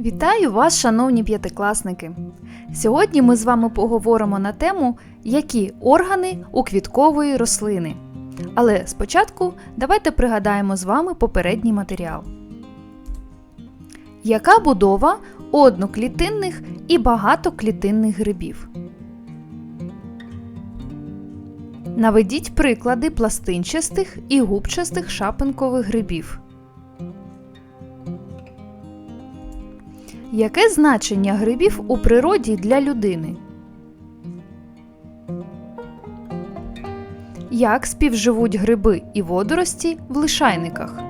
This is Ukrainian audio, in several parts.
Вітаю вас, шановні п'ятикласники! Сьогодні ми з вами поговоримо на тему, які органи у квіткової рослини. Але спочатку давайте пригадаємо з вами попередній матеріал. Яка будова одноклітинних і багатоклітинних грибів? Наведіть приклади пластинчастих і губчастих шапинкових грибів. Яке значення грибів у природі для людини? Як співживуть гриби і водорості в лишайниках?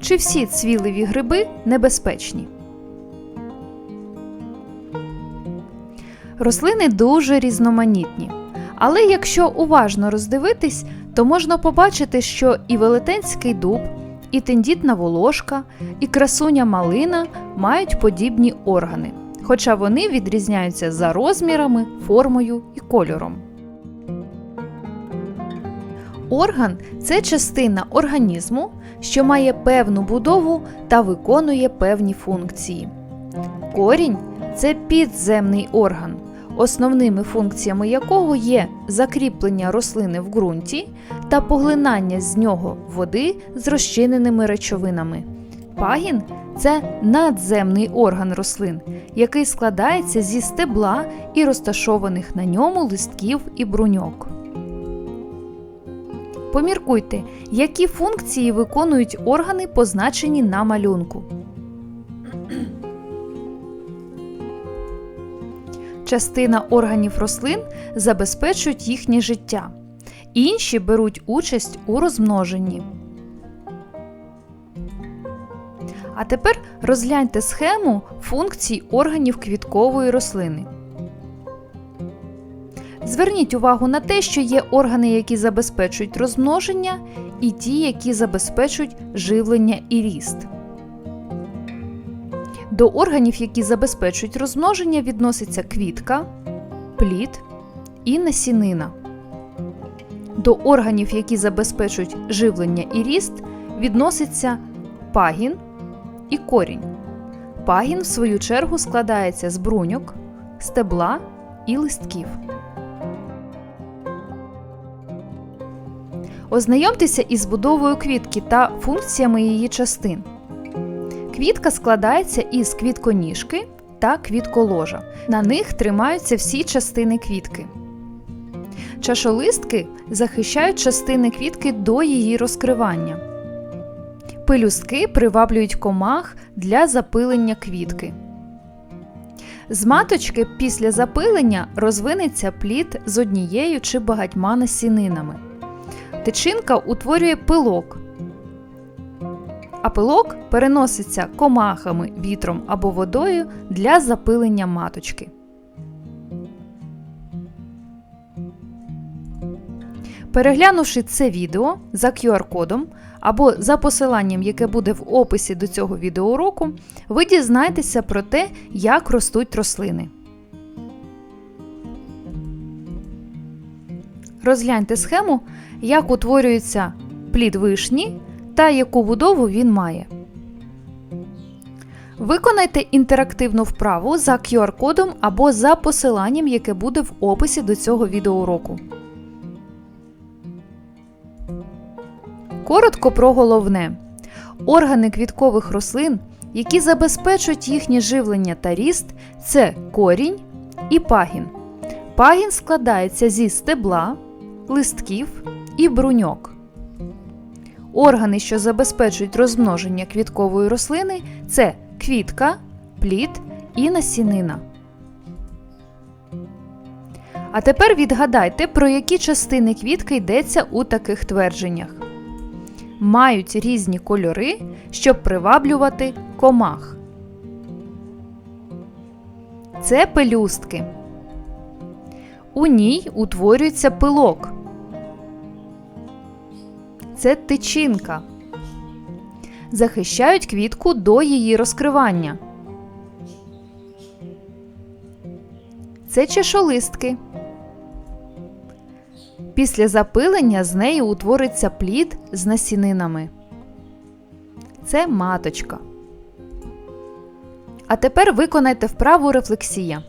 Чи всі цвіливі гриби небезпечні? Рослини дуже різноманітні. Але якщо уважно роздивитись, то можна побачити, що і велетенський дуб, і тендітна волошка, і красуня малина мають подібні органи, хоча вони відрізняються за розмірами, формою і кольором. Орган це частина організму, що має певну будову та виконує певні функції. Корінь це підземний орган, основними функціями якого є закріплення рослини в ґрунті та поглинання з нього води з розчиненими речовинами. Пагін це надземний орган рослин, який складається зі стебла і розташованих на ньому листків і бруньок. Поміркуйте, які функції виконують органи, позначені на малюнку. Частина органів рослин забезпечують їхнє життя, інші беруть участь у розмноженні. А тепер розгляньте схему функцій органів квіткової рослини. Зверніть увагу на те, що є органи, які забезпечують розмноження, і ті, які забезпечують живлення і ріст. До органів, які забезпечують розмноження, відноситься квітка, плід і насінина. До органів, які забезпечують живлення і ріст, відноситься пагін і корінь. Пагін, в свою чергу, складається з бруньок, стебла і листків. Ознайомтеся із будовою квітки та функціями її частин. Квітка складається із квітконіжки та квітколожа. На них тримаються всі частини квітки. Чашолистки захищають частини квітки до її розкривання. Пелюстки приваблюють комах для запилення квітки. З маточки після запилення розвинеться плід з однією чи багатьма насінинами. Тичинка утворює пилок, а пилок переноситься комахами, вітром або водою для запилення маточки. Переглянувши це відео за QR-кодом або за посиланням, яке буде в описі до цього відеоуроку, ви дізнаєтеся про те, як ростуть рослини. Розгляньте схему, як утворюється плід вишні та яку будову він має. Виконайте інтерактивну вправу за QR-кодом або за посиланням, яке буде в описі до цього відеоуроку. Коротко про головне. Органи квіткових рослин, які забезпечують їхнє живлення та ріст, це корінь і пагін. Пагін складається зі стебла, листків і бруньок. Органи, що забезпечують розмноження квіткової рослини, це квітка, плід і насінина. А тепер відгадайте, про які частини квітки йдеться у таких твердженнях. Мають різні кольори, щоб приваблювати комах. Це пелюстки. У ній утворюється пилок. Це тичинка. Захищають квітку до її розкривання. Це чешолистки. Після запилення з неї утвориться плід з насінинами. Це маточка. А тепер виконайте вправу рефлексія.